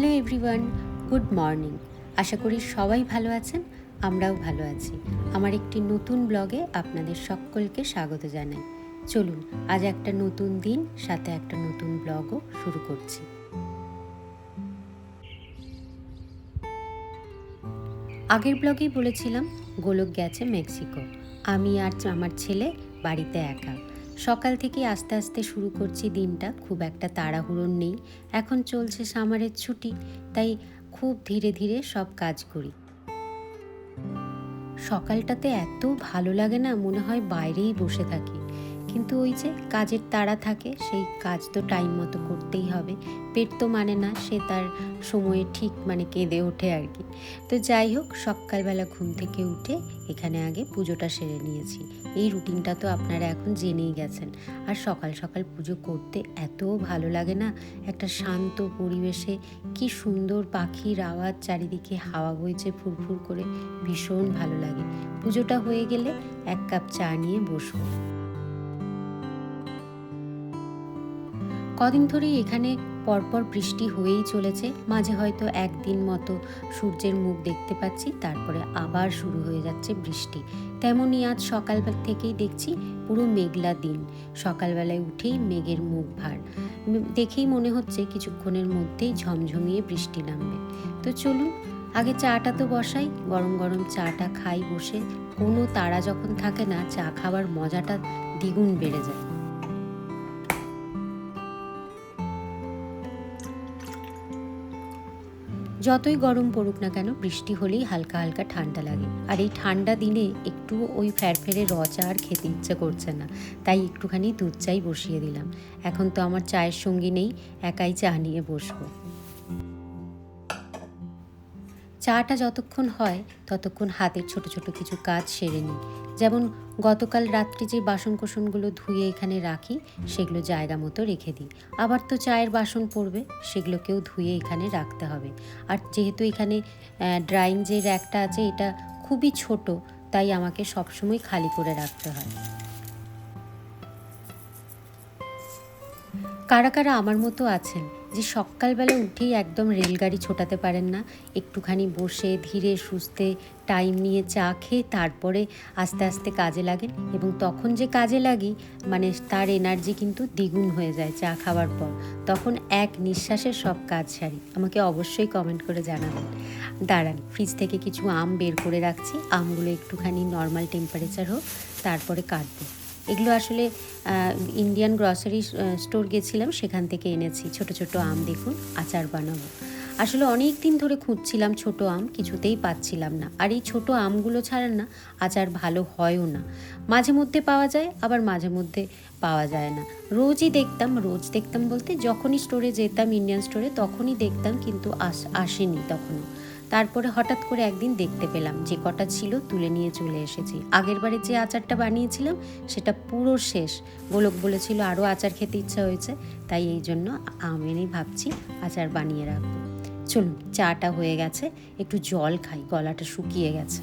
Hello everyone, good morning. আশা করি সবাই ভালো আছেন, আমরাও ভালো আছি। আমার একটি নতুন ব্লগে আপনাদের সকলকে স্বাগত জানাই। চলুন, আজ একটা নতুন দিন, সাথে একটা নতুন ব্লগও শুরু করছি। আগের ব্লগেই বলেছিলাম, গোলক গেছে মেক্সিকো। আমি আর আমার ছেলে বাড়িতে একা। সকাল থেকে আস্তে আস্তে শুরু করছি দিনটা। খুব একটা তাড়াহুড়োর নেই। এখন চলছে সামারের ছুটি, তাই খুব ধীরে ধীরে সব কাজ করি। সকালটাতে এত ভালো লাগে না, মনে হয় বাইরেই বসে থাকি। কিন্তু ওই যে কাজের তাড়া থাকে, সেই কাজ তো টাইম মতো করতেই হবে। পেট তো মানে না, সে তার সময়ে ঠিক মানে কেঁদে ওঠে আর কি। তো যাই হোক, সকালবেলা ঘুম থেকে উঠে এখানে আগে পুজোটা সেরে নিয়েছি। এই রুটিনটা তো আপনারা এখন জেনেই গেছেন। আর সকাল সকাল পুজো করতে এত ভালো লাগে না, একটা শান্ত পরিবেশে কি সুন্দর পাখির আওয়াজ চারিদিকে হাওয়া বইছে ফুরফুর করে, ভীষণ ভালো লাগে। পুজোটা হয়ে গেলে এক কাপ চা নিয়ে বসবো কদিন ধরেই এখানে পরপর বৃষ্টি হয়েই চলেছে। মাঝে হয়তো একদিন মতো সূর্যের মুখ দেখতে পাচ্ছি, তারপরে আবার শুরু হয়ে যাচ্ছে বৃষ্টি। তেমনই আজ সকাল থেকেই দেখছি পুরো মেঘলা দিন। সকালবেলায় উঠেই মেঘের মুখ ভার। দেখেই মনে হচ্ছে কিছুক্ষণের মধ্যেই ঝমঝমিয়ে বৃষ্টি নামবে। তো চলুন, আগে চাটা তো বসাই, গরম গরম চাটা খাই বসে। কোনো তারা যখন থাকে না, চা খাবার মজাটা দ্বিগুণ বেড়ে যায়। যতই গরম পড়ুক না কেন, বৃষ্টি হলেই হালকা হালকা ঠান্ডা লাগে। আর এই ঠান্ডা দিনে একটু ওই ফ্যারফেরে র চা আর খেতে ইচ্ছে করছে না। তাই একটুখানি দুধ চাই বসিয়ে দিলাম। এখন তো আমার চায়ের সঙ্গী নেই, একাই চা নিয়ে বসবো। চাটা যতক্ষণ হয়, ততক্ষণ হাতের ছোট ছোট কিছু কাজ সেরে নিই। যেমন গতকাল রাত্রি যে বাসন কোসনগুলো ধুয়ে এখানে রাখি, সেগুলো জায়গা মতো রেখে দিই। আবার তো চায়ের বাসন পড়বে, সেগুলোকেও ধুয়ে এখানে রাখতে হবে। আর যেহেতু এখানে ড্রাইং যে র্যাকটা আছে, এটা খুবই ছোট, তাই আমাকে সবসময় খালি করে রাখতে হয়। কারা কারা আমার মতো আছেন? যে সকালবেলা উঠেই একদম রেলগাড়ি ছোটাতে পারেন না। একটুখানি বসে, ধীরে সুস্থে টাইম নিয়ে চা খেয়ে তারপরে আস্তে আস্তে কাজে লাগেন এবং তখন যে কাজে লাগি মানে তার এনার্জি কিন্তু দ্বিগুণ হয়ে যায় চা খাওয়ার পর। তখন এক নিঃশ্বাসে সব কাজ সারি। আমাকে অবশ্যই কমেন্ট করে জানাবেন। দাঁড়ান ফ্রিজ থেকে কিছু আম বের করে রাখছি। আমগুলো একটুখানি নর্মাল টেম্পারেচার হোক, তারপরে কাটবো। এগুলো আসলে ইন্ডিয়ান গ্রসারি স্টোর গেছিলাম, সেখান থেকে এনেছি। ছোট ছোট আম দেখুন, আচার বানাবো। আসলে অনেক দিন ধরে খুঁজছিলাম ছোট আম, কিছুতেই পাচ্ছিলাম না। আর এই ছোট আমগুলো ছাড়া না, আচার ভালো হয়ও না। মাঝে মধ্যে পাওয়া যায়, আবার মাঝে মধ্যে পাওয়া যায় না। রোজই দেখতাম, রোজ দেখতাম বলতে, যখনই স্টোরে যেতাম ইন্ডিয়ান স্টোরে তখনই দেখতাম, কিন্তু আস, আসেনি তখনও। তারপরে হঠাৎ করে একদিন দেখতে পেলাম যে কটা ছিল তুলে নিয়ে চলে এসেছি। আগের বারে যে আচারটা বানিয়েছিলাম, সেটা পুরো শেষ। গোলক বলেছিল আরও আচার খেতে ইচ্ছা হয়েছে, তাই এই জন্য আম ভাবছি আচার বানিয়ে রাখব। চলুন, চাটা হয়ে গেছে, একটু জল খাই, গলাটা শুকিয়ে গেছে।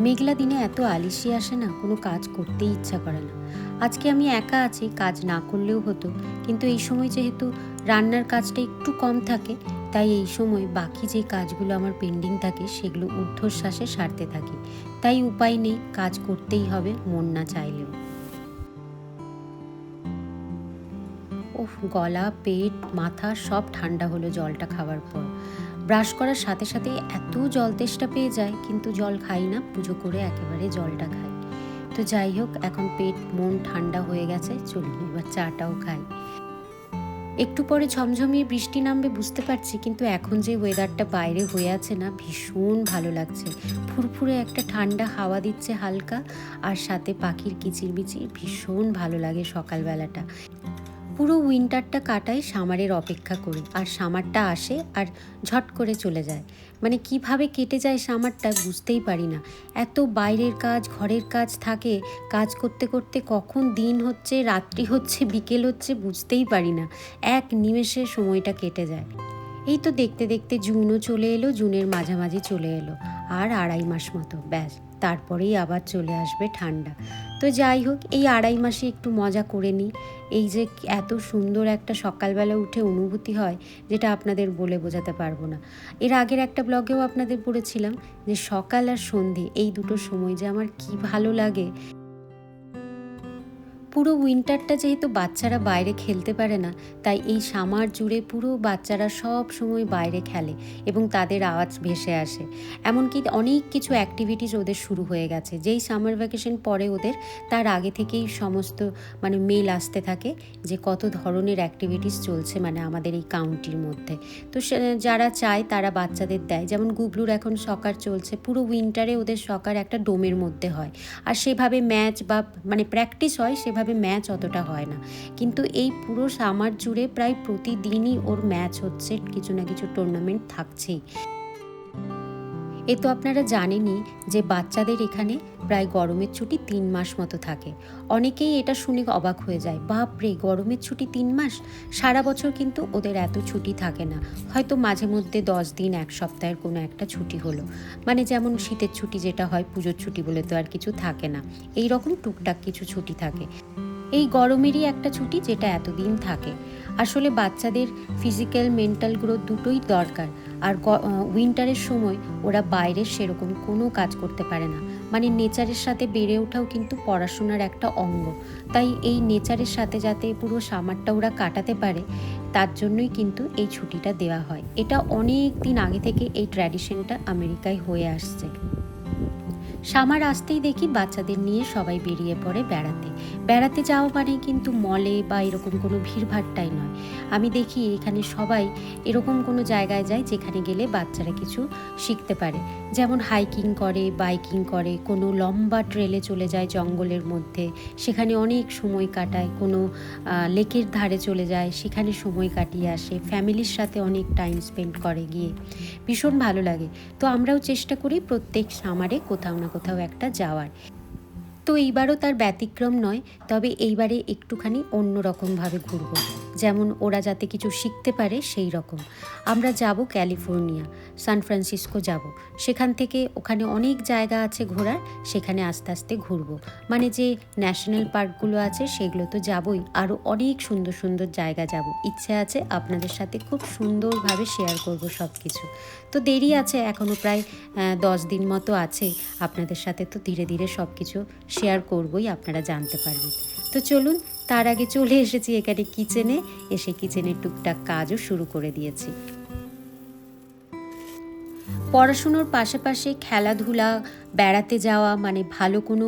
মেঘলা দিনে এত আলিশি আসে না, কোনো কাজ করতেই ইচ্ছা করে না। আজকে আমি একা আছি, কাজ না করলেও হতো। কিন্তু এই সময় যেহেতু রান্নার কাজটা একটু কম থাকে, তাই এই সময় বাকি যে কাজগুলো আমার পেন্ডিং থাকে, সেগুলো ঊর্ধ্বশ্বাসে সারতে থাকি। তাই উপায় নেই, কাজ করতেই হবে, মন না চাইলেও। ওহ, গলা, পেট, মাথা সব ঠান্ডা হলো জলটা খাওয়ার পর। ব্রাশ করার সাথে সাথে এত জল তেষ্টা পেয়ে যায়, কিন্তু জল খাই না, পুজো করে একেবারে জলটা খাই। তো যাই হোক, এখন পেট, মন ঠান্ডা হয়ে গেছে, চলুন এবার চাটাও খাই। একটু পরে ঝমঝমিয়ে বৃষ্টি নামবে বুঝতে পারছি, কিন্তু এখন যে ওয়েদারটা বাইরে হয়ে আছে না, ভীষণ ভালো লাগছে। ফুরফুরে একটা ঠান্ডা হাওয়া দিচ্ছে হালকা, আর সাথে পাখির কিচিরমিচির ভীষণ ভালো লাগে সকালবেলাটা। পুরো উইন্টারটা কাটাই সামারের অপেক্ষা করে, আর সামারটা আসে আর ঝট করে চলে যায়। মানে কীভাবে কেটে যায় সামারটা বুঝতেই পারি না। এত বাইরের কাজ, ঘরের কাজ থাকে, কাজ করতে করতে কখন দিন হচ্ছে, রাত্রি হচ্ছে, বিকেল হচ্ছে বুঝতেই পারি না। এক নিমেষে সময়টা কেটে যায়। এই তো দেখতে দেখতে জুনও চলে এলো, জুনের মাঝামাঝি চলে এলো। আর আড়াই মাস মতো, ব্যাস। তারপরেই আবার চলে আসবে ঠান্ডা। তো যাই হোক, এই আড়াই মাসে একটু মজা করে নিই এই যে এত সুন্দর একটা সকালবেলা উঠে অনুভূতি হয়, যেটা আপনাদের বলে বোঝাতে পারব না। এর আগের একটা ব্লগেও আপনাদের বলেছিলাম যে সকাল আর সন্ধে, এই দুটো সময় যে আমার কি ভালো লাগে। পুরো উইন্টারটা যেহেতু বাচ্চারা বাইরে খেলতে পারে না, তাই এই সামার জুড়ে পুরো বাচ্চারা সব সময় বাইরে খেলে এবং তাদের আওয়াজ ভেসে আসে। এমনকি অনেক কিছু অ্যাক্টিভিটিস ওদের শুরু হয়ে গেছে। যেই সামার ভ্যাকেশন পরে ওদের, তার আগে থেকেই সমস্ত মানে মেল আসতে থাকে যে কত ধরনের অ্যাক্টিভিটিস চলছে মানে আমাদের এই কাউন্টির মধ্যে। তো যারা চায় তারা বাচ্চাদের দেয়। যেমন গুবলুর এখন সকার চলছে, পুরো উইন্টারে ওদের সকার একটা ডোমের মধ্যে হয়। আর সেভাবে ম্যাচ বা মানে প্র্যাকটিস হয়, সেভাবে ম্যাচ অতটা হয় না। কিন্তু এই পুরো সামার জুড়ে প্রায় প্রতিদিনই ওর ম্যাচ হচ্ছে, কিছু না কিছু টুর্নামেন্ট থাকছেই। এ তো আপনারা জানেনই যে বাচ্চাদের এখানে প্রায় গরমের ছুটি তিন মাস মতো থাকে। অনেকেই এটা শুনে অবাক হয়ে যায় বাপরে গরমের ছুটি তিন মাস? সারা বছর কিন্তু ওদের এত ছুটি থাকে না। হয়তো মাঝে মধ্যে দশ দিন, এক সপ্তাহের কোনো একটা ছুটি হলো। মানে যেমন শীতের ছুটি যেটা হয়, পুজোর ছুটি বলে তো আর কিছু থাকে না। এই রকম টুকটাক কিছু ছুটি থাকে। এই গরমেরই একটা ছুটি যেটা এতদিন থাকে। আসলে বাচ্চাদের ফিজিক্যাল মেন্টাল গ্রোথ দুটোই দরকার। আর উইন্টারের সময় ওরা বাইরের সেরকম কোনো কাজ করতে পারে না। মানে নেচারের সাথে বেড়ে ওঠাও কিন্তু পড়াশোনার একটা অঙ্গ। তাই এই নেচারের সাথে যাতে পুরো সামারটা ওরা কাটাতে পারে, তার জন্যই কিন্তু এই ছুটিটা দেওয়া হয়। এটা অনেক দিন আগে থেকে এই ট্র্যাডিশনটা আমেরিকায় হয়ে আসছে। সামার আসতেই দেখি বাচ্চাদের নিয়ে সবাই বেরিয়ে পড়ে বেড়াতে। বেড়াতে যাওয়া মানে কিন্তু মলে বা এরকম কোনো ভিড়ভাট্টাই নয়। আমি দেখি এখানে সবাই এরকম কোনো জায়গায় যায় যেখানে গেলে বাচ্চারা কিছু শিখতে পারে। যেমন হাইকিং করে বাইকিং করে, কোনো লম্বা ট্রেলে চলে যায় জঙ্গলের মধ্যে। সেখানে অনেক সময় কাটায়, কোনো লেকের ধারে চলে যায়, সেখানে সময় কাটিয়ে আসে ফ্যামিলির সাথে অনেক টাইম স্পেন্ড করে গিয়ে। ভীষণ ভালো লাগে। তো আমরাও চেষ্টা করি প্রত্যেক সামারে কোথাও না কোথাও একটা যাওয়ার। তো এইবারও তার ব্যতিক্রম নয় তবে এইবারে একটুখানি অন্যরকমভাবে ঘুরব। যেমন ওরা যাতে কিছু শিখতে পারে সেই রকম। আমরা যাব ক্যালিফোর্নিয়া, সান ফ্রান্সিসকো যাব। সেখান থেকে ওখানে অনেক জায়গা আছে ঘোরার, সেখানে আস্তে আস্তে ঘুরবো। মানে যে ন্যাশনাল পার্কগুলো আছে সেগুলো তো যাবই। আরও অনেক সুন্দর সুন্দর জায়গা যাব। ইচ্ছে আছে আপনাদের সাথে খুব সুন্দরভাবে শেয়ার করব সব কিছু তো দেরি আছে এখনও প্রায় দশ দিন মতো আছে। আপনাদের সাথে তো ধীরে ধীরে সব কিছু শেয়ার করবই, আপনারা জানতে পারবেন। তো চলুন তার আগে চলে এসেছি এখানে কিচেনে। এসে কিচেনের টুকটাক কাজও শুরু করে দিয়েছি। পড়াশুনোর পাশাপাশি খেলাধুলা বেড়াতে যাওয়া মানে ভালো কোনো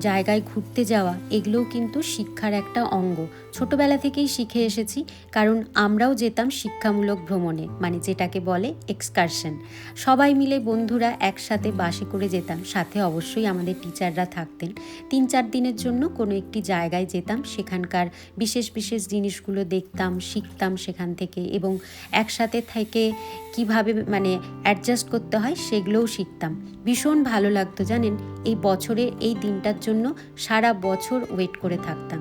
জায়গায় ঘুরতে যাওয়া, এগুলোও কিন্তু শিক্ষার একটা অঙ্গ। ছোটবেলা থেকেই শিখে এসেছি, কারণ আমরাও যেতাম শিক্ষামূলক ভ্রমণে মানে যেটাকে বলে এক্সকারশন। সবাই মিলে বন্ধুরা একসাথে বাসে করে যেতাম, সাথে অবশ্যই আমাদের টিচাররা থাকতেন। তিন চার দিনের জন্য কোনো একটি জায়গায় যেতাম, সেখানকার বিশেষ বিশেষ জিনিসগুলো দেখতাম, শিখতাম সেখান থেকে এবং একসাথে থেকে কীভাবে মানে অ্যাডজাস্ট করতে হয়, সেগুলোও শিখতাম। ভীষণ ভালো লাগতো জানেন? এই বছরের এই দিনটার জন্য সারা বছর ওয়েট করে থাকতাম।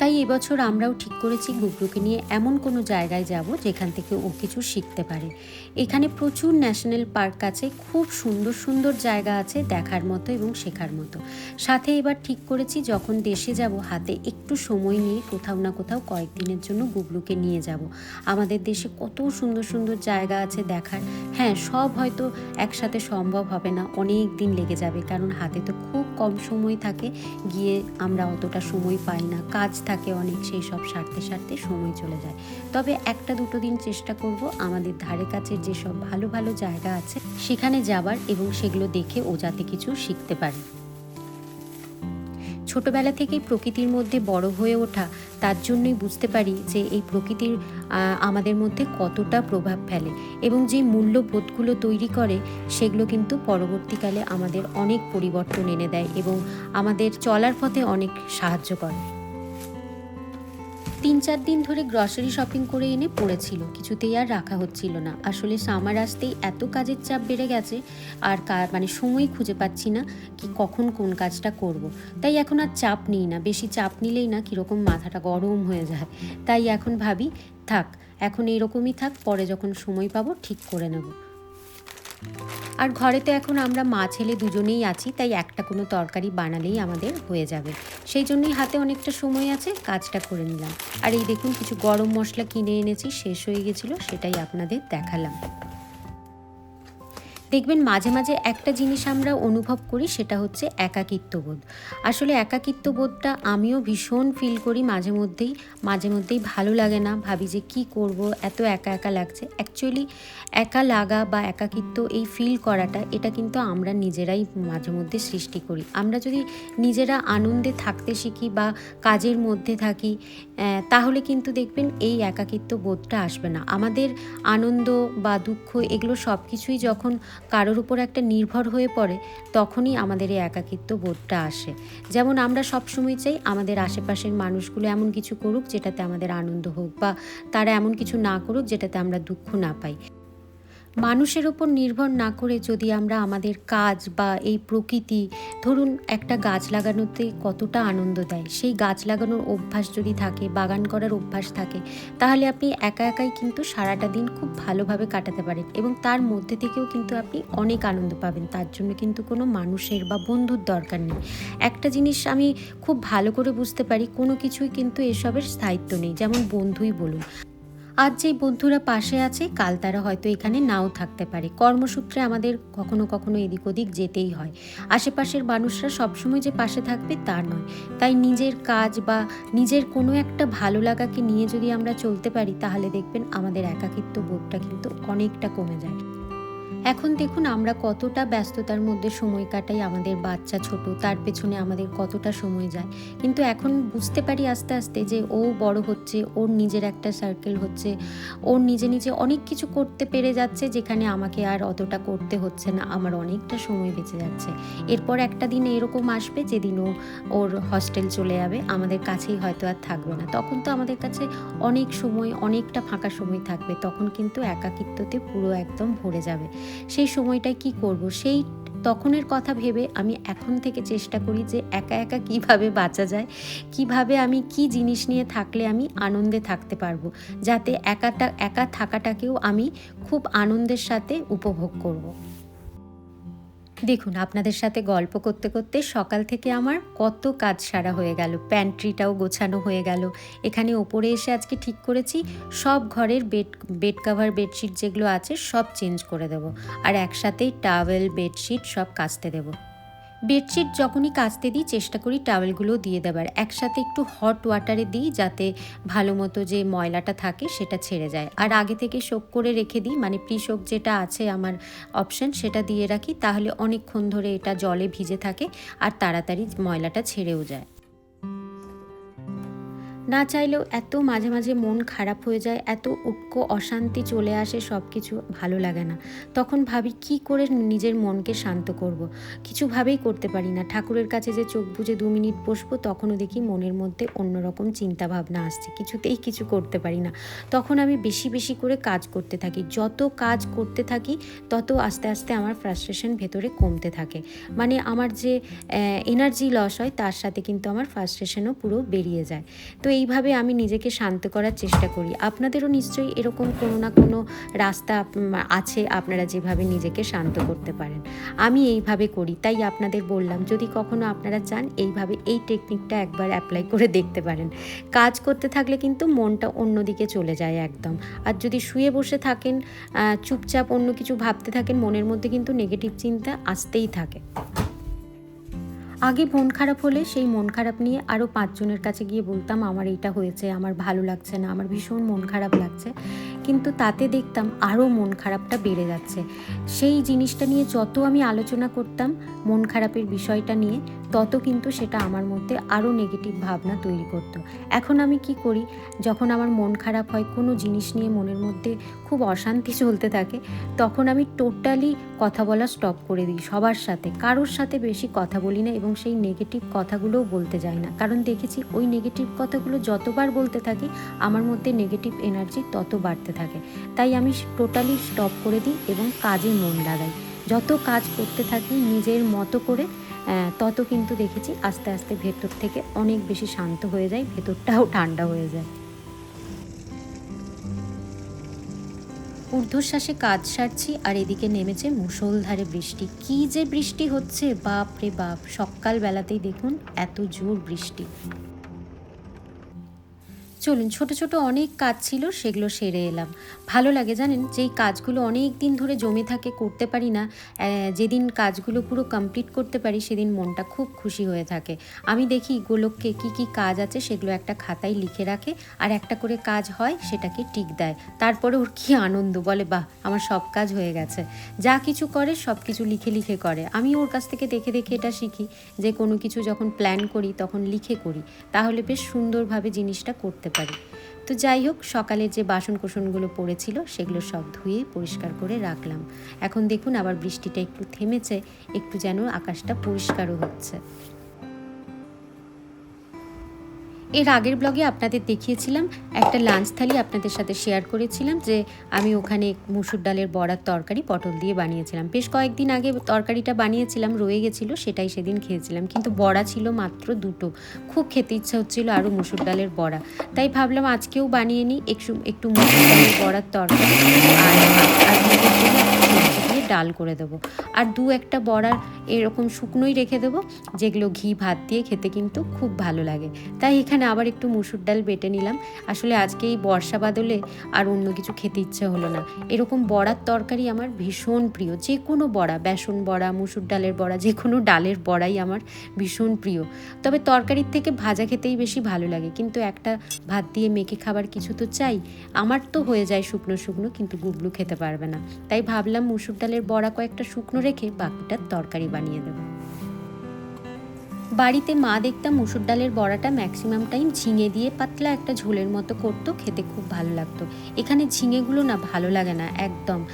তাই এবছর আমরাও ঠিক করেছি গুবলুকে নিয়ে এমন কোনো জায়গায় যাব যেখান থেকে ও কিছু শিখতে পারে। এখানে প্রচুর ন্যাশনাল পার্ক আছে, খুব সুন্দর সুন্দর জায়গা আছে দেখার মতো এবং শেখার মতো। সাথে এবার ঠিক করেছি যখন দেশে যাব, হাতে একটু সময় নিয়ে কোথাও না কোথাও কয়েকদিনের জন্য গুবলুকে নিয়ে যাব। আমাদের দেশে কত সুন্দর সুন্দর জায়গা আছে দেখার। হ্যাঁ সব হয়তো একসাথে সম্ভব হবে না, অনেক দিন লেগে যাবে, কারণ হাতে তো খুব কম সময় থাকে, গিয়ে আমরা অতটা সময় পাই না। কাজ থাকে অনেক, সেই সব সারতে সারতে সময় চলে যায়। তবে একটা দুটো দিন চেষ্টা করব আমাদের ধারে কাছে যেসব ভালো ভালো জায়গা আছে, সেখানে যাবার এবং সেগুলো দেখে ও যাতে কিছু শিখতে পারে। ছোটবেলা থেকেই প্রকৃতির মধ্যে বড় হয়ে ওঠা, তার জন্যই বুঝতে পারি যে এই প্রকৃতির আমাদের মধ্যে কতটা প্রভাব ফেলে এবং যে মূল্যবোধগুলো তৈরি করে, সেগুলো কিন্তু পরবর্তীকালে আমাদের অনেক পরিবর্তন এনে দেয় এবং আমাদের চলার পথে অনেক সাহায্য করে। তিন চার দিন ধরে গ্রসারি শপিং করে এনে পড়েছিল। কিছুতেই আর রাখা হচ্ছিল না। আসলে সামার আসতেই এত কাজের চাপ বেড়ে গেছে, আর মানে সময় খুঁজে পাচ্ছি না কি কখন কোন কাজটা করব। তাই এখন আর চাপ নিই না, বেশি চাপ নিলেই না কীরকম মাথাটা গরম হয়ে যায়। তাই এখন ভাবি, থাক, এখন এইরকমই থাক, পরে যখন সময় পাবো ঠিক করে নেব। আর ঘরে তো এখন আমরা মা ছেলে দুজনেই আছি, তাই একটা কোনো তরকারি বানালেই আমাদের হয়ে যাবে। সেই জন্যই হাতে অনেকটা সময় আছে, কাজটা করে নিলাম। আর এই দেখুন, কিছু গরম মশলা কিনে এনেছি, শেষ হয়ে গেছিল, সেটাই আপনাদের দেখালাম। দেখবেন মাঝে মাঝে একটা জিনিস আমরা অনুভব করি, সেটা হচ্ছে একাকিত্ববোধ। আসলে একাকিত্ববোধটা আমিও ভীষণ ফিল করি মাঝে মধ্যেই মাঝে মধ্যেই ভালো লাগে না, ভাবি যে কি করব, এত একা একা লাগছে। অ্যাকচুয়ালি একা লাগা বা একাকিত্ব এই ফিল করাটা, এটা কিন্তু আমরা নিজেরাই মাঝে মধ্যে সৃষ্টি করি। আমরা যদি নিজেরা আনন্দে থাকতে শিখি বা কাজের মধ্যে থাকি তাহলে কিন্তু দেখবেন এই একাকিত্ব বোধটা আসবে না। আমাদের আনন্দ বা দুঃখ, এগুলো সব কিছুই যখন কারোর উপর একটা নির্ভর হয়ে পড়ে, তখনই আমাদের এই একাকিত্ব বোধটা আসে। যেমন আমরা সবসময় চাই আমাদের আশেপাশের মানুষগুলো এমন কিছু করুক যেটাতে আমাদের আনন্দ হোক বা তারা এমন কিছু না করুক যেটাতে আমরা দুঃখ না পাই। মানুষের ওপর নির্ভর না করে যদি আমরা আমাদের কাজ বা এই প্রকৃতি, ধরুন একটা গাছ লাগানোতে কতটা আনন্দ দেয়। সেই গাছ লাগানোর অভ্যাস যদি থাকে, বাগান করার অভ্যাস থাকে, তাহলে আপনি একা একাই কিন্তু সারাটা দিন খুব ভালোভাবে কাটাতে পারেন এবং তার মধ্যে থেকেও কিন্তু আপনি অনেক আনন্দ পাবেন। তার জন্য কিন্তু কোনো মানুষের বা বন্ধুর দরকার নেই। একটা জিনিস আমি খুব ভালো করে বুঝতে পারি, কোনো কিছুই কিন্তু এসবের স্থায়িত্ব নেই। যেমন বন্ধুই বলুন। আজ যেই বন্ধুরা পাশে আছে, কাল তারা হয়তো এখানে নাও থাকতে পারে। কর্মসূত্রে আমাদের কখনো কখনো এদিক ওদিক যেতেই হয়। আশেপাশের মানুষরা সবসময় যে পাশে থাকবে তা নয়। তাই নিজের কাজ বা নিজের কোনো একটা ভালো লাগাকে নিয়ে যদি আমরা চলতে পারি, তাহলে দেখবেন আমাদের একাকিত্ব বোধটা কিন্তু অনেকটা কমে যায়। এখন দেখুন আমরা কতটা ব্যস্ততার মধ্যে সময় কাটাই আমাদের বাচ্চা ছোট, তার পেছনে আমাদের কতটা সময় যায়। কিন্তু এখন বুঝতে পারি আস্তে আস্তে যে ও বড় হচ্ছে, ওর নিজের একটা সার্কেল হচ্ছে, ওর নিজে নিজে অনেক কিছু করতে পেরে যাচ্ছে যেখানে আমাকে আর অতটা করতে হচ্ছে না, আমার অনেকটা সময় বেঁচে যাচ্ছে। এরপর একটা দিন এরকম আসবে যেদিন ও, ওর হস্টেল চলে যাবে, আমাদের কাছেই হয়তো আর থাকবে না। তখন তো আমাদের কাছে অনেক সময়, অনেকটা ফাঁকা সময় থাকবে, তখন কিন্তু একাকিত্বতে পুরো একদম ভরে যাবে। সেই সময়টায় কি করব সেই তখনের কথা ভেবে আমি এখন থেকে চেষ্টা করি যে একা একা কীভাবে বাঁচা যায়, কীভাবে আমি কি জিনিস নিয়ে থাকলে আমি আনন্দে থাকতে পারব, যাতে একাটা, একা থাকাটাকেও আমি খুব আনন্দের সাথে উপভোগ করব। দেখুন, আপনাদের সাথে গল্প করতে করতে সকাল থেকে আমার কত কাজ সারা হয়ে গেল। প্যান্ট্রিটাও গোছানো হয়ে গেল। এখানে ওপরে এসে আজকে ঠিক করেছি, সব ঘরের বেড বেড কাভার, বেডশিট যেগুলো আছে সব চেঞ্জ করে দেব। আর একসাথেই টাওয়েল, বেডশিট সব কাচতে দেবো। বেডশিট যখনই কাচতে দিই, চেষ্টা করি টাওয়েলগুলো দিয়ে দেবার। একসাথে একটু হট ওয়াটারে দিই যাতে ভালো মতো যে ময়লাটা থাকে সেটা ছেড়ে যায়। আর আগে থেকে শোক করে রেখে দিই মানে প্রিশোক যেটা আছে আমার অপশন সেটা দিয়ে রাখি, তাহলে অনেকক্ষণ ধরে এটা জলে ভিজে থাকে আর তাড়াতাড়ি ময়লাটা ছেড়েও যায়। না চাইলেও এত মাঝে মাঝে মন খারাপ হয়ে যায়, এত উটকো অশান্তি চলে আসে সব কিছু ভালো লাগে না। তখন ভাবি কি করে নিজের মনকে শান্ত করব। কিছুভাবেই করতে পারি না। ঠাকুরের কাছে যে চোখ বুজে দু মিনিট বসবো, তখনও দেখি মনের মধ্যে অন্যরকম চিন্তা ভাবনা আসছে। কিছুতেই কিছু করতে পারি না। তখন আমি বেশি বেশি করে কাজ করতে থাকি। যত কাজ করতে থাকি, তত আস্তে আস্তে আমার ফ্রাস্ট্রেশন ভেতরে কমতে থাকে। মানে আমার যে এনার্জি লস হয়, তার সাথে কিন্তু আমার ফ্রাস্ট্রেশনও পুরো বেরিয়ে যায়। তো এইভাবে আমি নিজেকে শান্ত করার চেষ্টা করি। আপনাদেরও নিশ্চয়ই এরকম কোনো না কোনো রাস্তা আছে আপনারা যেভাবে নিজেকে শান্ত করতে পারেন। আমি এইভাবে করি। তাই আপনাদের বললাম, যদি কখনো আপনারা চান, এইভাবে এই টেকনিকটা একবার অ্যাপ্লাই করে দেখতে পারেন। কাজ করতে থাকলে কিন্তু মনটা অন্যদিকে চলে যায় একদম। আর যদি শুয়ে বসে থাকেন চুপচাপ অন্য কিছু ভাবতে থাকেন, মনের মধ্যে কিন্তু নেগেটিভ চিন্তা আসতেই থাকে। আগে মন খারাপ হলে সেই মন খারাপ নিয়ে আরও পাঁচজনের কাছে গিয়ে বলতাম, আমার এটা হয়েছে, আমার ভালো লাগছে না, আমার ভীষণ মন খারাপ লাগছে। কিন্তু তাতে দেখতাম আরও মন খারাপটা বেড়ে যাচ্ছে। সেই জিনিসটা নিয়ে যত আমি আলোচনা করতাম, মন খারাপের বিষয়টা নিয়ে, তত কিন্তু সেটা আমার মধ্যে আরও নেগেটিভ ভাবনা তৈরি করতো। এখন আমি কি করি, যখন আমার মন খারাপ হয়, কোনো জিনিস নিয়ে মনের মধ্যে খুব অশান্তি চলতে থাকে, তখন আমি টোটালি কথা বলা স্টপ করে দিই সবার সাথে। কারোর সাথে বেশি কথা বলি না এবং সেই নেগেটিভ কথাগুলোও বলতে যাই না। কারণ দেখেছি, ওই নেগেটিভ কথাগুলো যতবার বলতে থাকি, আমার মধ্যে নেগেটিভ এনার্জি তত বাড়তে থাকে। তাই আমি টোটালি স্টপ করে দিই এবং কাজে মন লাগাই। যত কাজ করতে থাকি নিজের মতো করে তত কিন্তু দেখেছি আস্তে আস্তে ভেতর থেকে অনেক বেশি শান্ত হয়ে যায়, ভেতরটাও ঠান্ডা হয়ে যায়। ঊর্ধ্বশ্বাসে কাজ সারছি আর এদিকে নেমেছে মুষলধারে বৃষ্টি। কি যে বৃষ্টি হচ্ছে বাপ রে বাপ! সকাল বেলাতেই দেখুন এত জোর বৃষ্টি। চলুন, ছোট ছোট অনেক কাজ ছিল, সেগুলো সেরে এলাম। ভালো লাগে জানেন, যেই কাজগুলো অনেক দিন ধরে জমে থাকে, করতে পারি না যেদিন কাজগুলো পুরো কমপ্লিট করতে পারি, সেদিন মনটা খুব খুশি হয়ে থাকে। আমি দেখি গোলককে কি কি কাজ আছে, সেগুলো একটা খাতায় লিখে রাখে, আর একটা করে কাজ হয়, সেটাকে টিক দেয়। তারপরে ওর কি আনন্দ, বলে, বাহ, আমার সব কাজ হয়ে গেছে। যা কিছু করে, সব কিছু লিখে লিখে করে। আমি ওর কাছ থেকে দেখে দেখে এটা শিখি, যে কোনো কিছু যখন প্ল্যান করি, তখন লিখে করি। তাহলে বেশ সুন্দরভাবে জিনিসটা করতে পারি। তো যাই হোক, সকালে যে বাসন কোসনগুলো পড়েছিল সেগুলো সব ধুয়ে পরিষ্কার করে রাখলাম। এখন দেখুন আবার বৃষ্টিটা একটু থেমেছে, একটু যেন আকাশটা পরিষ্কারও হচ্ছে। এর আগের ব্লগে আপনাদের দেখিয়েছিলাম, একটা লাঞ্চ থালি আপনাদের সাথে শেয়ার করেছিলাম যে আমি ওখানে মুসুর ডালের বড়ার তরকারি পটল দিয়ে বানিয়েছিলাম। বেশ কয়েকদিন আগে তরকারিটা বানিয়েছিলাম, রয়ে গেছিল, সেটাই সেদিন খেয়েছিলাম। কিন্তু বড়া ছিল মাত্র দুটো। খুব খেতে ইচ্ছা হচ্ছিল আরও মুসুর ডালের বড়া। তাই ভাবলাম আজকেও বানিয়ে নিই, একটু একটু মুসুর ডালের বড়ার তরকারি। আর ডাল করে দেবো। আর দু একটা বড়ার এরকম শুকনোই রেখে দেবো, যেগুলো ঘি ভাত দিয়ে খেতে কিন্তু খুব ভালো লাগে। তাই এখানে আবার একটু মুসুর ডাল বেটে নিলাম। আসলে আজকে এই বর্ষা বাদলে আর অন্য কিছু খেতে ইচ্ছে হলো না। এরকম বড়ার তরকারি আমার ভীষণ প্রিয়। যে কোনো বড়া, বেসন বড়া, মুসুর ডালের বড়া, যে কোনো ডালের বড়াই আমার ভীষণ প্রিয়। তবে তরকারির থেকে ভাজা খেতেই বেশি ভালো লাগে। কিন্তু একটা ভাত দিয়ে মেখে খাবার কিছু তো চাই, আমার তো হয়ে যায় শুকনো শুকনো, কিন্তু গুবলু খেতে পারবে না। তাই ভাবলাম মুসুর ডালের বড়া কয়েকটা শুকনো রেখে বাকিটার তরকারি বানিয়ে দেবো। বাড়িতে মা দেখতাম মুসুর ডালের বড়াটা ম্যাক্সিমাম টাইম ঝিঙে দিয়ে পাতলা একটা ঝোলের মতো করতো, খেতে খুব ভালো লাগতো। এখানে ঝিঙেগুলো না ভালো লাগে না, একদম।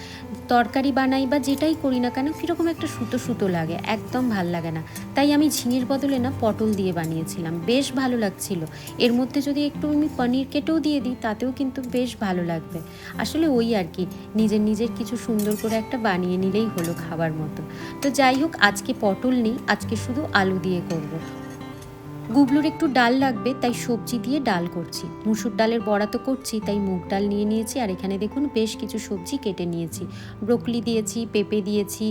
তরকারি বানাই বা যেটাই করি না কেন, কীরকম একটা সুতো সুতো লাগে, একদম ভালো লাগে না। তাই আমি ঝিঙের বদলে না পটল দিয়ে বানিয়েছিলাম, বেশ ভালো লাগছিল। এর মধ্যে যদি একটু আমি পনির কেটেও দিয়ে দিই, তাতেও কিন্তু বেশ ভালো লাগবে। আসলে ওই আর কি, নিজের নিজের কিছু সুন্দর করে একটা বানিয়ে নিলেই হলো খাবার মতো। তো যাই হোক, আজকে পটল নেই, আজকে শুধু আলু দিয়ে করব। 不。গুবলুর একটু ডাল লাগবে, তাই সবজি দিয়ে ডাল করছি। মুসুর ডালের বড়া তো করছি, তাই মুগ ডাল নিয়ে নিয়েছি, আর এখানে দেখুন বেশ কিছু সবজি কেটে নিয়েছি। ব্রোকলি দিয়েছি, পেঁপে দিয়েছি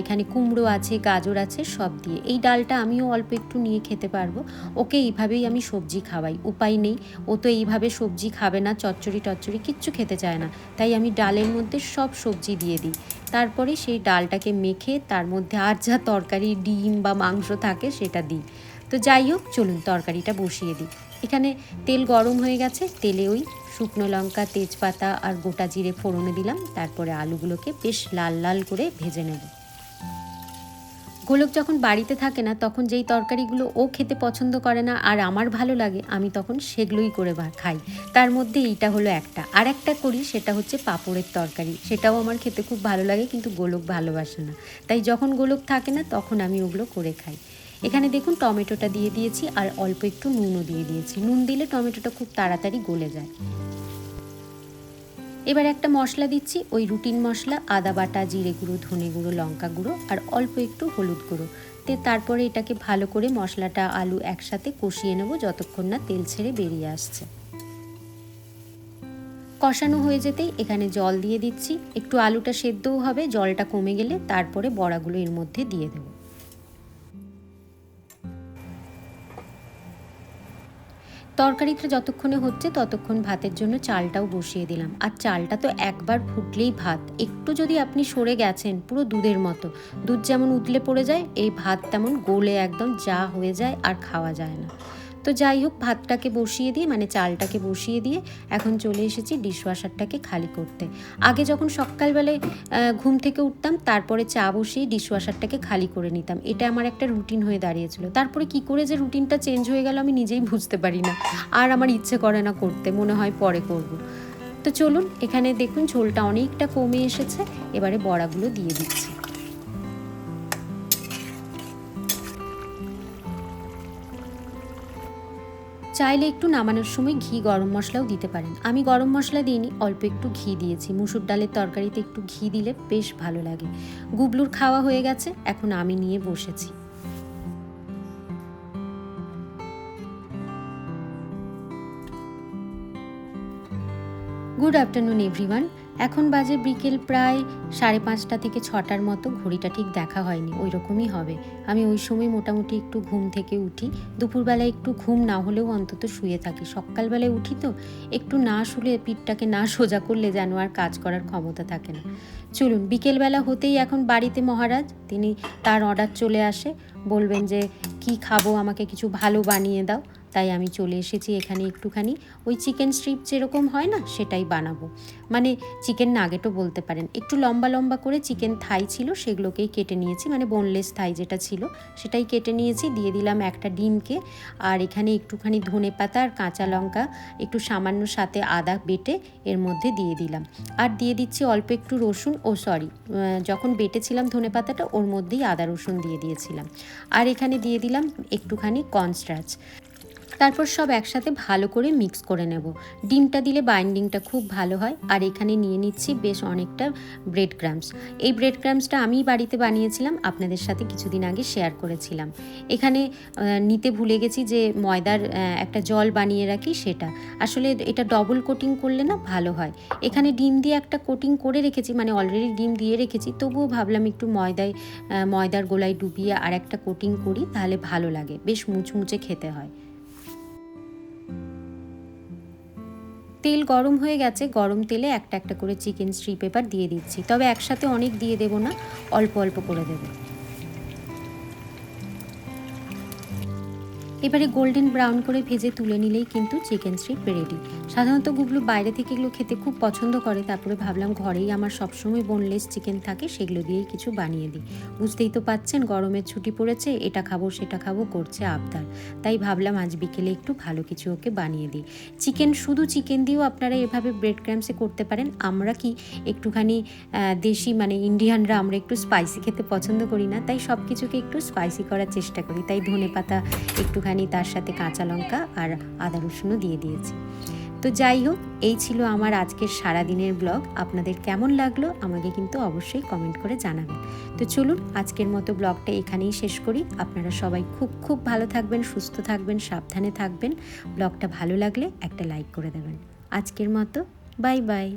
এখানে কুমড়ো আছে, গাজর আছে, সব দিয়ে। এই ডালটা আমিও অল্প একটু নিয়ে খেতে পারব। ওকে এইভাবেই আমি সবজি খাওয়াই, উপায় নেই। ও তো এইভাবে সবজি খাবে না, চচ্চড়ি টচ্চড়ি কিচ্ছু খেতে চায় না। তাই আমি ডালের মধ্যে সব সবজি দিয়ে দিই। তারপরে সেই ডালটাকে মেখে তার মধ্যে আর যা তরকারি, ডিম বা মাংস থাকে সেটা দিই। তো যাই হোক, চলুন তরকারিটা বসিয়ে দিই। এখানে তেল গরম হয়ে গেছে, তেলে ওই শুকনো লঙ্কা, তেজপাতা আর গোটা জিরে ফোড়নে দিলাম, তারপরে আলুগুলোকে বেশ লাল লাল করে ভেজে নেব। গোলক যখন বাড়িতে থাকে না, তখন যেই তরকারিগুলো ও খেতে পছন্দ করে না আর আমার ভালো লাগে, আমি তখন সেগুলোই করে খাই। তার মধ্যে এইটা হলো একটা। আর একটা করি, সেটা হচ্ছে পাঁপড়ের তরকারি। সেটাও আমার খেতে খুব ভালো লাগে, কিন্তু গোলক ভালোবাসে না। তাই যখন গোলক থাকে না, তখন আমি ওগুলো করে খাই। এখানে দেখুন টমেটোটা দিয়ে দিয়েছি আর অল্প একটু নুনও দিয়ে দিয়েছি। নুন দিলে টমেটোটা খুব তাড়াতাড়ি গলে যায়। এবার একটা মশলা দিচ্ছি, ওই রুটিন মশলা, আদা বাটা, জিরে গুঁড়ো, ধনে গুঁড়ো, লঙ্কা গুঁড়ো আর অল্প একটু হলুদ গুঁড়ো। তে তারপরে এটাকে ভালো করে মশলাটা, আলু একসাথে কষিয়ে নেব যতক্ষণ না তেল ছেড়ে বেরিয়ে আসছে। কষানো হয়ে যেতেই এখানে জল দিয়ে দিচ্ছি। একটু আলুটা সেদ্ধও হবে, জলটা কমে গেলে তারপরে বড়াগুলো এর মধ্যে দিয়ে দেবো। তরকারিটা যতক্ষণে হচ্ছে ততক্ষণ ভাতের জন্য চালটাও বসিয়ে দিলাম। আর চালটা তো একবার ফুটলেই ভাত। একটু যদি আপনি সরে গেছেন পুরো দুধের মতো। দুধ যেমন উতলে পড়ে যায়, এই ভাত তেমন গোলে একদম যা হয়ে যায় আর খাওয়া যায় না। তো যাই হোক, ভাতটাকে বসিয়ে দিয়ে মানে চালটাকে বসিয়ে দিয়ে এখন চলে এসেছি ডিশওয়াশারটাকে খালি করতে। আগে যখন সকালবেলায় ঘুম থেকে উঠতাম, তারপরে চা বসিয়ে ডিশওয়াশারটাকে খালি করে নিতাম। এটা আমার একটা রুটিন হয়ে দাঁড়িয়েছিল। তারপরে কি করে যে রুটিনটা চেঞ্জ হয়ে গেল আমি নিজেই বুঝতে পারি না। আর আমার ইচ্ছে করে না করতে, মনে হয় পরে করব। তো চলুন, এখানে দেখুন ঝোলটা অনেকটা কমে এসেছে। এবারে বড়াগুলো দিয়ে দিচ্ছি। চাইলে একটু নামানোর সময় ঘি গরম মশলাও দিতে পারেন। আমি গরম মশলা দিইনি, অল্প একটু ঘি দিয়েছি। মুসুর ডালের তরকারিতে একটু ঘি দিলে বেশ ভালো লাগে। গুবলুর খাওয়া হয়ে গেছে, এখন আমি নিয়ে বসেছি। গুড আফটারনুন এভরিওয়ান এখন বাজে বিকেল প্রায় সাড়ে পাঁচটা থেকে ছটার মতো, ঘড়িটা ঠিক দেখা হয়নি ওই রকমই হবে। আমি ওই সময় মোটামুটি একটু ঘুম থেকে উঠি। দুপুরবেলায় একটু ঘুম না হলেও অন্তত শুয়ে থাকি। সকালবেলায় উঠি তো, একটু না শুলে পিঠটাকে না সোজা করলে যেন আর কাজ করার ক্ষমতা থাকে না। চলুন, বিকেলবেলা হতেই এখন বাড়িতে মহারাজ, তিনি তার অর্ডার চলে আসে। বলবেন যে, কি খাব? আমাকে কিছু ভালো বানিয়ে দাও। তাই আমি চলে এসেছি এখানে একটুখানি। ওই চিকেন স্ট্রিপ যেরকম হয় না, সেটাই বানাবো। মানে চিকেন নাগেটও বলতে পারেন। একটু লম্বা লম্বা করে চিকেন থাই ছিল, সেগুলোকেই কেটে নিয়েছি। মানে বোনলেস থাই যেটা ছিল, সেটাই কেটে নিয়েছি। দিয়ে দিলাম একটা ডিমকে। আর এখানে একটুখানি ধনে পাতা আর কাঁচা লঙ্কা, একটু সামান্য সাথে আদা বেটে এর মধ্যে দিয়ে দিলাম। আর দিয়ে দিচ্ছি অল্প একটু রসুন। ও সরি যখন বেটেছিলাম ধনে পাতাটা, ওর মধ্যেই আদা রসুন দিয়ে দিয়েছিলাম। আর এখানে দিয়ে দিলাম একটুখানি কর্নস্টার্চ তারপর সব একসাথে ভালো করে মিক্স করে নেব। ডিমটা দিলে বাইন্ডিংটা খুব ভালো হয়, আর এখানে নিয়ে নিচ্ছি বেশ অনেকটা ব্রেড ক্রামস। এই ব্রেড ক্রামসটা আমি বাড়িতে বানিয়েছিলাম, আপনাদের সাথে কিছুদিন আগে শেয়ার করেছিলাম। এখানে নিতে ভুলে গেছি যে ময়দার একটা জল বানিয়ে রাখি সেটা। আসলে এটা ডবল কোটিং করলে না ভালো হয়। এখানে ডিম দিয়ে একটা কোটিং করে রেখেছি মানে অলরেডি ডিম দিয়ে রেখেছি, তবুও ভাবলাম একটু ময়দায় ময়দার গোলায় ডুবিয়ে আর একটা কোটিং করি, তাহলে ভালো লাগে, বেশ মুচমুচে খেতে হয়। তেল গরম হয়ে গেছে, গরম তেলে একটা একটা করে চিকেন স্ট্রি পেপার দিয়ে দিচ্ছি। তবে একসাথে অনেক দিয়ে দেবো না, অল্প অল্প করে দেবো। এবারে গোল্ডেন ব্রাউন করে ভেজে তুলে নিলেই কিন্তু চিকেন স্ট্রিপ রেডি। সাধারণত গুগলু বাইরে থেকে এগুলো খেতে খুব পছন্দ করে, তারপরে ভাবলাম ঘরেই আমার সবসময় বোনলেস চিকেন থাকে সেগুলো দিয়েই কিছু বানিয়ে দিই। বুঝতেই তো পাচ্ছেন গরমের ছুটি পড়েছে, এটা খাব, সেটা খাব করছে আবদার। তাই ভাবলাম আজ বিকেলে একটু ভালো কিছু ওকে বানিয়ে দিই। চিকেন, শুধু চিকেন দিয়েও আপনারা এভাবে ব্রেড ক্র্যাম্পসে করতে পারেন। আমরা কি একটুখানি দেশি মানে ইন্ডিয়ানরা আমরা একটু স্পাইসি খেতে পছন্দ করি না, তাই সব কিছুকে একটু স্পাইসি করার চেষ্টা করি। তাই ধনে পাতা একটুখানি তার সাথে কাঁচা লঙ্কা আর আদা রসুনও দিয়ে দিয়েছি। তো যাই হোক, এই ছিল আমার আজকের সারাদিনের ব্লগ। আপনাদের কেমন লাগল আমাকে কিন্তু অবশ্যই কমেন্ট করে জানাবেন। তো চলুন, আজকের মতো ব্লগটা এখানেই শেষ করি। আপনারা সবাই খুব খুব ভালো থাকবেন, সুস্থ থাকবেন, সাবধানে থাকবেন। ব্লগটা ভালো লাগলে একটা লাইক করে দেবেন। আজকের মতো, বাই বাই।